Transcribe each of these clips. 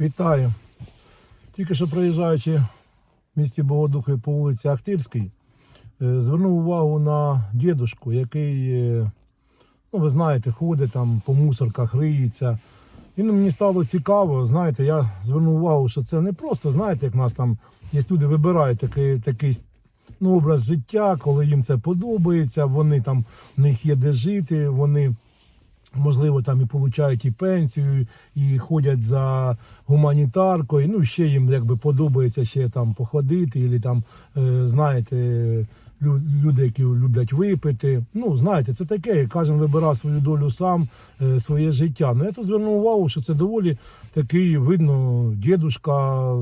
Вітаю. Тільки що проїжджаючи в місті Богодухи по вулиці Ахтирській, е, звернув увагу на дідушку, який, е, ну ви знаєте, ходить там по мусорках, риється. І ну, мені стало цікаво, знаєте, я звернув увагу, що це не просто, знаєте, як нас там є люди вибирають такий, такий ну, образ життя, коли їм це подобається, вони там, в них є де жити, вони можливо, там і получають і пенсію, і ходять за гуманітаркою. Ну, ще їм якби подобається ще там походити, і там, е, знаєте, люди, які люблять випити. Ну, знаєте, це таке, кожен вибирає свою долю сам, е, своє життя. Ну, я тут звернув увагу, що це доволі такий, видно, дідушка.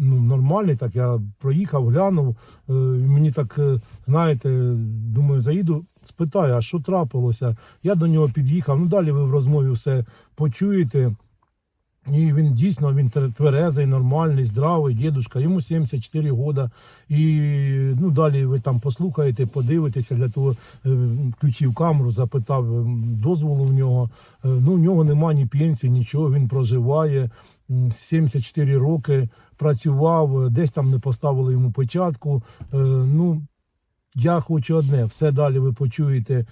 Ну, нормальний, так я проїхав, глянув. е, мені так, е, знаєте, думаю, заїду, спитаю, а що трапилося? Я до нього під'їхав. Ну далі ви в розмові все почуєте. І він дійсно він тверезий, нормальний, здравий, дідушка, йому 74 года. І ну, далі ви там послухаєте, подивитеся, для того е, включив камеру, запитав е, дозволу в нього. Е, Ну, у нього немає ні пенсії, нічого, він проживає. М, 74 роки працював, е, десь там не поставили йому початку. Е, Ну, я хочу одне, все далі ви почуєте е,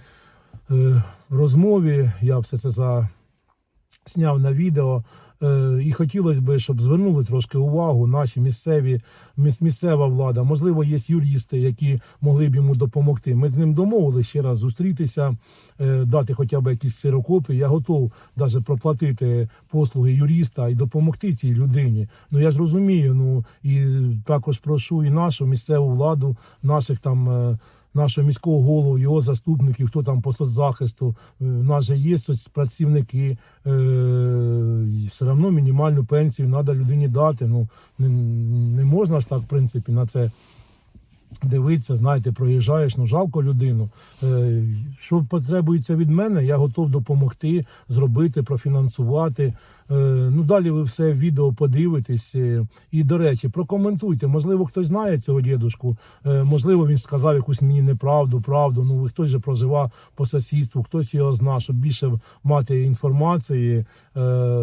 в розмові. Я все це засняв на відео. Е, І хотілося б, щоб звернули трошки увагу наші місцеві місцева влада. Можливо, є юристи, які могли б йому допомогти. Ми з ним домовилися ще раз зустрітися, е, дати хоча б якісь сирокопії. Я готов навіть проплатити послуги юриста і допомогти цій людині. Ну я ж розумію. Ну і також прошу і нашу місцеву владу, наших там. Е, Нашого міського голову, його заступників, хто там по соцзахисту. Е, У нас же є соцпрацівники, е, все одно мінімальну пенсію треба людині дати. Ну не можна ж так, в принципі, на це дивитися. Знаєте, проїжджаєш, ну жалко людину. Е, що потребується від мене, я готов допомогти, зробити, профінансувати. Е, ну далі ви все відео подивитесь. Е, І до речі, прокоментуйте. Можливо, хтось знає цього дідушку. Можливо, він сказав якусь мені неправду, правду. Ну хтось же проживав по сусідству, хтось його знає, щоб більше мати інформації.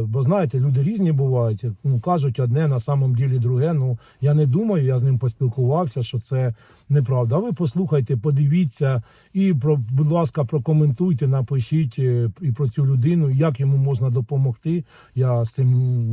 Бо знаєте, люди різні бувають. Ну кажуть одне, на самом ділі друге. Ну я не думаю, я з ним поспілкувався, що це неправда. Ви послухайте, подивіться і про, будь ласка, прокоментуйте, напишіть е, і про цю людину, як йому можна допомогти. Я з цим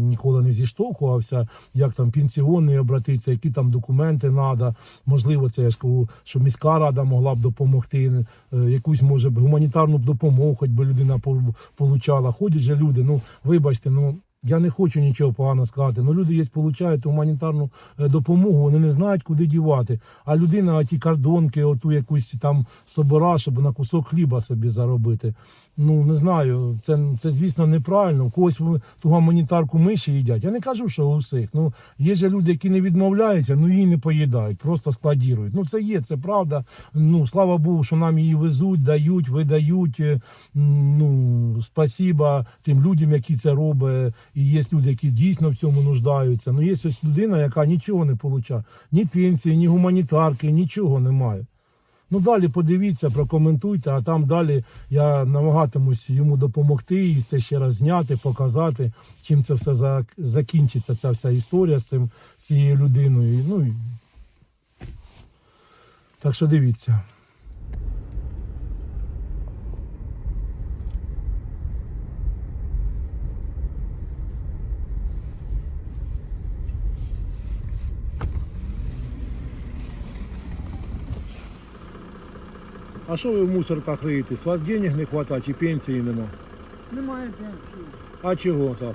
ніколи не зіштовхувався. Як там пенсіонний обратитися, які там документи треба. Можливо, це я ж що міська рада могла б допомогти, е, якусь може б гуманітарну допомогу, хоч би людина пол- получала. Ходять же люди. Ну вибачте, ну. Я не хочу нічого поганого сказати. Ну люди є, получають гуманітарну е, допомогу, вони не знають, куди дівати. А людина ті кордонки, оту якусь там собора, щоб на кусок хліба собі заробити. Ну не знаю, це, це звісно неправильно. У когось ту гуманітарку миші їдять. Я не кажу, що у всіх. Ну є ж люди, які не відмовляються, ну її не поїдають, просто складірують. Ну це є, це правда. Ну слава Богу, що нам її везуть, дають, видають. Е, Ну спасіба тим людям, які це роблять. І є люди, які дійсно в цьому нуждаються. Ну є ось людина, яка нічого не получає, ні пенсії, ні гуманітарки, нічого немає. Ну далі подивіться, прокоментуйте, а там далі я намагатимусь йому допомогти і це ще раз зняти, показати, чим це все закінчиться, ця вся історія з цим з цією людиною. Ну. Так що дивіться. А що ви в мусорках риєтесь? У вас денег не вистачає чи пенсії нема? Немає пенсії. А чого так?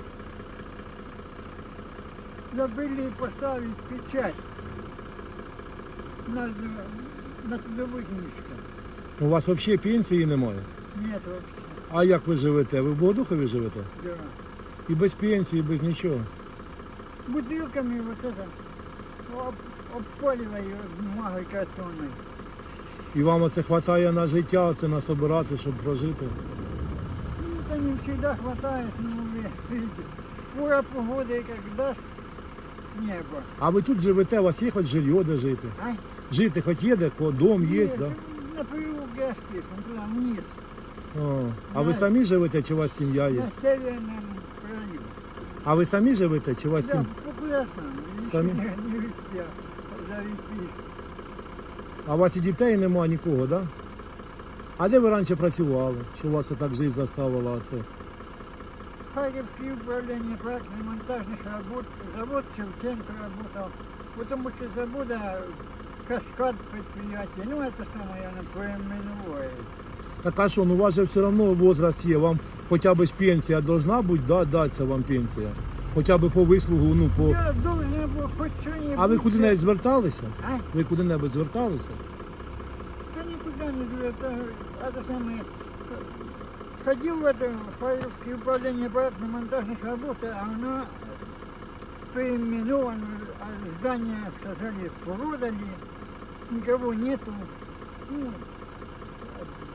Забыли поставить печать на, на трудовых книжках. У вас взагалі пенсії немає? Нет вообще. А як ви живете? Ви в Богодухові живете? Да. І без пенсії, без нічого. Бутылками вот это об, обпаливаю бумагой картонной. І вам оце вистачає на життя, це на собирати, щоб прожити. Ну, это не всегда хватает, но видите, пора погода, и как даст небо. А ви тут живете, у вас є хоч жилье, де жити? Ай, Жити хоч є де, ко- дом є, нет, да? На Аскис, он туда вниз, О, а ви самі живете чи у вас сім'я є? на северном краю. А ви самі живете чи у вас Да, сім? сам. Самі? Не, успів завести. А у вас і дітей нема нікого, так? Да? А де ви раніше працювали? Що вас отак життя заставила оце? Харьковское управление проектно-монтажных работ, завод Шевченко работал, потому что завода каскад предприятий, ну это самое, оно поименовое. Так а що, ну у вас же все одно возраст є, вам хоча б ж пенсія должна бути, да, даться вам пенсія. Хоча б по вислугу, ну по. Я должен был хоть что-нибудь... А ви куди-небудь зверталися? А? Ви куди-небудь зверталися? Да никуда не звезд, это самое... Ходил в это Харьковское управление проектно-монтажных работ, а оно переименовано, а здание, сказали, продали, никого нету. Ну,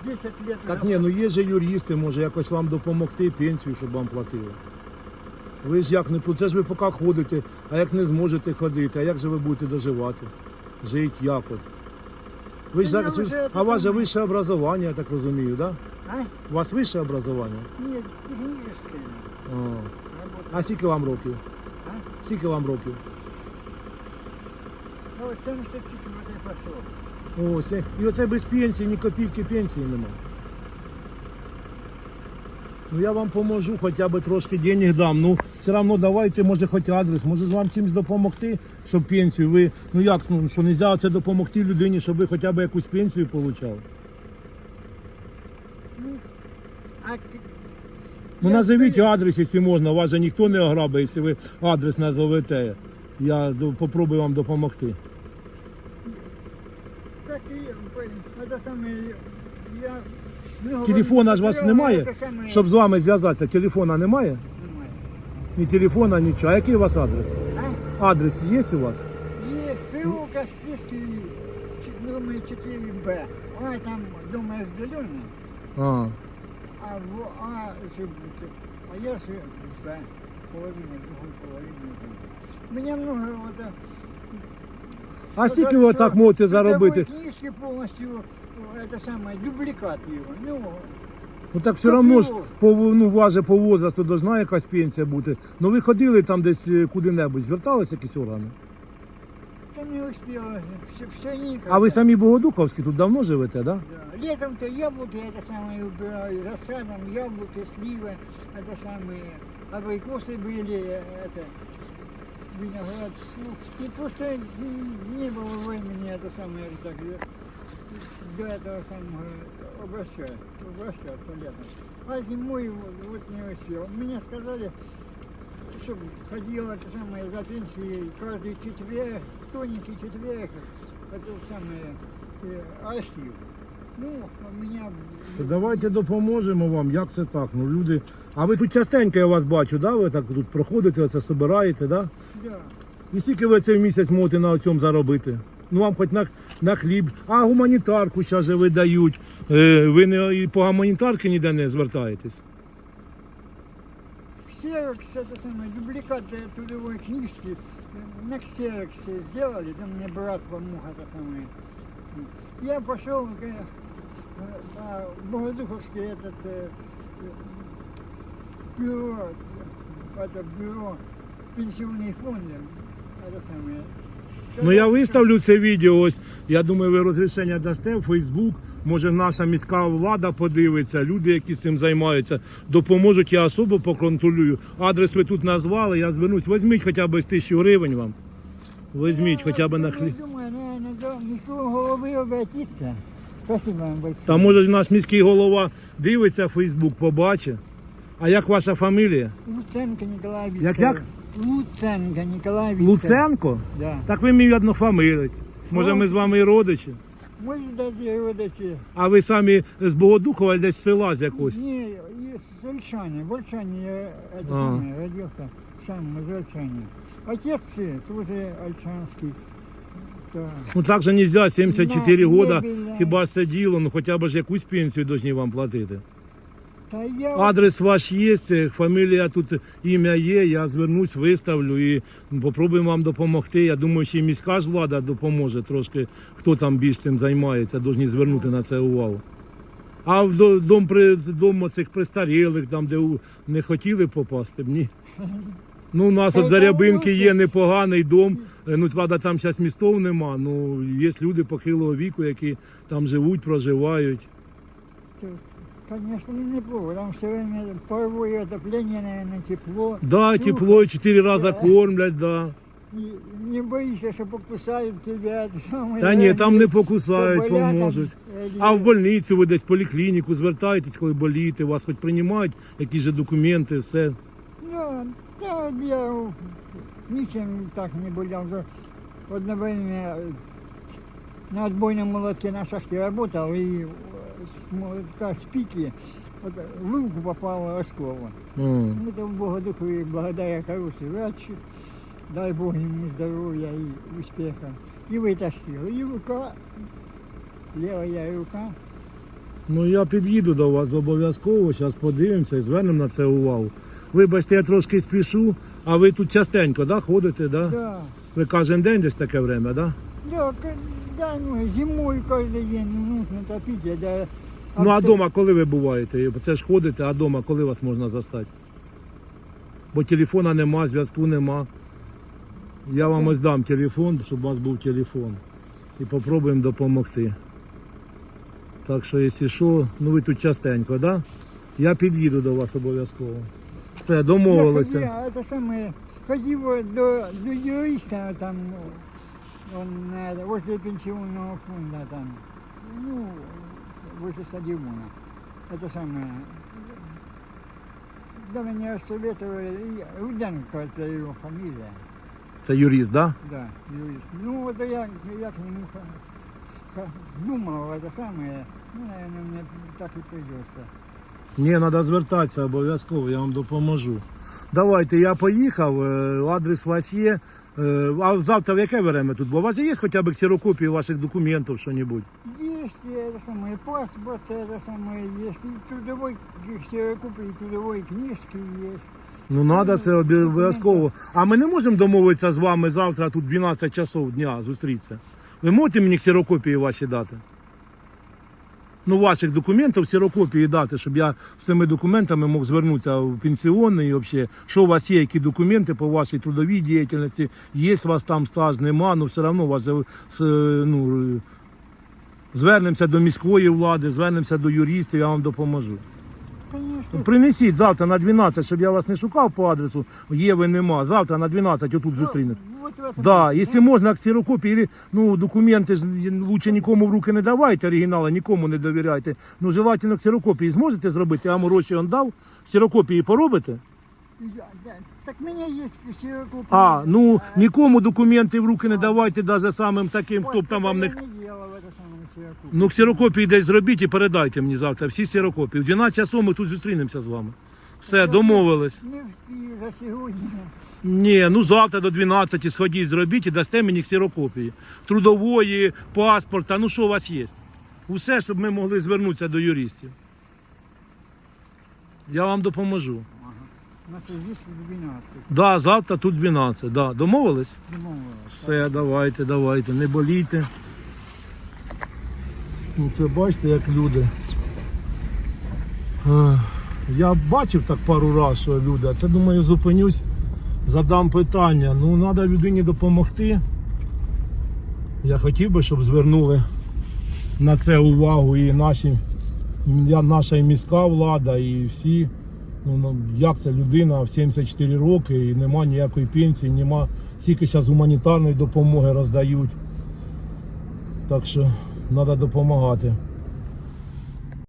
10 лет. Так уже ні, ну є же юристи, може якось вам допомогти пенсію, щоб вам платили. Ви ж як не це ж ви поки ходите, а як не зможете ходити, а як же ви будете доживати? Жити як от? Ви ж Та я зараз, вже а у вас же вище образування, я так розумію, да? А? У вас вище образування? Нет, техническое. А, Работа. а скільки вам років? А? Скільки вам років? Ну, вот 74 пошел. Ось, і оце без пенсії, ні копійки пенсії нема. Ну я вам поможу, хоча б трошки денег дам. Ну, все одно давайте, може, хоч адрес, може вам чимось допомогти, щоб пенсію ви. Ну як, ну що не можна це допомогти людині, щоб ви хоча б якусь пенсію отримали? А Ну назовіть адрес, якщо можна, вас же ніхто не ограбить, якщо ви адрес назовете. Я попробую вам допомогти. Так самое, я... ну, Телефона ж у вас говорю, немає, это самое, щоб з вами зв'язатися. Телефона немає? немає. Ні телефона, нічого. А який у вас адрес? А? Адрес є у вас? Есть ПО Каспийский, ч- номер 4Б. А там дома разделенный, А. а в А живут. А я же Б. Половина, другой половина. У меня много вот... э, А сказали, скільки ви что так можете трудовой заробити? книжки полностью, э, это самое, дубликат его. Ну, Ну так все одно ж по ну, у вас же по возрасту должна якась пенсія бути. Ну ви ходили там десь е, куди-небудь, звертались якісь органи? да не успела, все, все никак. А ви самі Богодуховські тут давно живете, да? Да. Летом-то яблоки это самое убираю, рассадом яблоки, сливы, это самые абрикосы были, э, это виноград. Ну, И просто м, не было времени это самое так, э, до этого самого обращаться, обращаться летом. А зимой вот, вот не успел. Мне сказали, чтобы ходил это самое за пенсией каждый четверг, вторник и четверг, это самое э, архив. Ну, у меня... То давайте допоможемо вам, як це так? Ну люди. А ви тут частенько я вас бачу, да? Ви так тут проходите, оце собираєте, да? Да. І скільки ви цей місяць можете на цьому заробити? Ну вам хоч на, на хліб, а гуманітарку зараз же видають. Е, ви не і по гуманітарки ніде не звертаєтесь? Ксерокс, это самое, дубликат э, трудовой книжки э, на ксероксе сделали, там мне брат помог это самое. Я пошел э, э, на Богодуховский этот э, э, бюро, э, это бюро пенсионных фондов, это самое. Ну я виставлю це відео. Ось я думаю, ви розрішення дасте в Фейсбук. Може наша міська влада подивиться, люди, які цим займаються, допоможуть. Я особо поконтролюю. Адрес ви тут назвали, я звернусь. Візьміть хоча б з тисячу гривень вам. Візьміть хоча б на хліб. Большое. Та може наш міський голова дивиться Фейсбук, побачить. А як ваша фамілія? Луценко Николай Як, як? Луценко Викторович. Луценко? Да. Так ви мій однофамилець. Може ми з вами і родичі? Мої дяді родичі. А ви самі з Богодухова десь з села з якогось? Не, из Зольчане. В Ольчане я родился сам из Ольчане. Отец э, тоже ольчанский. Да. Ну так же нельзя, 74 На, года, мебельна. хіба це діло, ну хоча б ж якусь пенсію повинні вам платити. Я Адрес ваш є, е, фамілія тут, ім'я є, я звернусь, виставлю і попробуємо вам допомогти. Я думаю, що і міська ж влада допоможе трошки, хто там більш цим займається, повинні звернути на це увагу. А в дом, при, дом цих престарілих, там, де не хотіли попасти ні. Ну, у нас от й за тому Рябинки році- є непоганий дом. Е, Ну, правда, там зараз містов нема. Ну, є люди похилого віку, які там живуть, проживають. Конечно, неплохо. Там все время паровое отопление, наверное, тепло. Да, Сухо. тепло, чотири рази Да. кормлять, да. Не, не боишься, что покусают тебя. это самое, Та ні, там не что покусають, болят, там, поможуть. э, А в больницю ви десь в поліклініку звертаєтесь, коли болієте, вас хоч приймають якісь же документи, все. Ну, да, я ничем так не болел. За Одно время э, на отбойном молотке на шахте работал и э, с молотка пики вот, в руку попало осколок. О. Ну, это Бога духу и благодаря хороший врач, дай Бог ему здоровья и успеха. И вытащил. И рука, левая рука. Ну я під'їду до вас обов'язково, зараз подивимося і звернемо на це увагу. Вибачте, я трошки спішу, а ви тут частенько да, ходите, да? Да, Ви кожен день десь таке время, да? да, да, ну, зимой каждый день нужно топить. а Да, Ну а вдома коли ви буваєте? Це ж ходите, а вдома коли вас можна застати? Бо телефона нема, зв'язку нема. Я вам ось дам телефон, щоб у вас був телефон. І попробуємо допомогти. Так що, якщо що, ну ви тут частенько, да? Я під'їду до вас обов'язково. Все, Я, домовилися. я это самое, ходил до, до юриста, там, он на- возле пенсионного фонда, там, ну, возле стадиона. Это самое, да, мне советовали, и Руденко, это его фамилия, Це юрист, да? да, юрист. Ну, вот я, я к нему ха- ха- думал, это самое, ну, наверное, мне так и придется. Ні, треба звертатися обов'язково, я вам допоможу. Давайте, я поїхав, е, адрес у вас є. Е, А завтра в яке время тут? Бо у вас є хоча б ксерокопії ваших документів, що-небудь? Есть и это самое паспорт, это самое есть, и трудовой ксерокопии, и трудовой книжки есть. Ну, треба це обов'язково. А ми не можемо домовитися з вами завтра тут 12 часов дня зустрітися. Ви можете мені ксерокопії ваші дати? Ну, ваших документів, сірокопії дати, щоб я з цими документами мог звернутися в пенсіонний і взагалі, що у вас є, які документи по вашій трудовій діяльності, є у вас там стаж, нема, ну все одно вас е, ну, е, звернемося до міської влади, звернемося до юристів, я вам допоможу. Принесіть завтра на 12, щоб я вас не шукав по адресу, Єви нема. Завтра на 12 отут зустрінете. Вот Да, якщо можна ксерокопії, ну, документи ж лучше нікому в руки не давайте, оригінали нікому не довіряйте. Ну, желательно ксерокопії зможете зробити, я вам гроші он дав, ксерокопії поробите? Так у меня есть ксерокопия. А, ну, нікому документи в руки не давайте, навіть самим таким, хто б там вам не... Ну, ксерокопії десь зробіть і передайте мені завтра, всі ксерокопії. В 12 часов ми тут зустрінемося з вами. Все, домовились. Не успею за сегодня. Ні, ну завтра до 12 сходіть, зробіть і дасте мені ксерокопії. Трудової, паспорта, ну що у вас є? Усе, щоб ми могли звернутися до юристів. Я вам допоможу. Значит, здесь 12. Да, завтра тут 12. Да. Домовились? Домовилась. Все, давайте, давайте, не болійте. Ну, Це бачите, як люди. Я бачив так пару разів, що люди, а це думаю, зупинюсь, задам питання. Ну, треба людині допомогти. Я хотів би, щоб звернули на це увагу і наші, наша і міська влада, і всі. Ну, ну, як це людина в 74 роки і нема ніякої пенсії, нема стільки зараз гуманітарної допомоги роздають. Так що треба допомагати.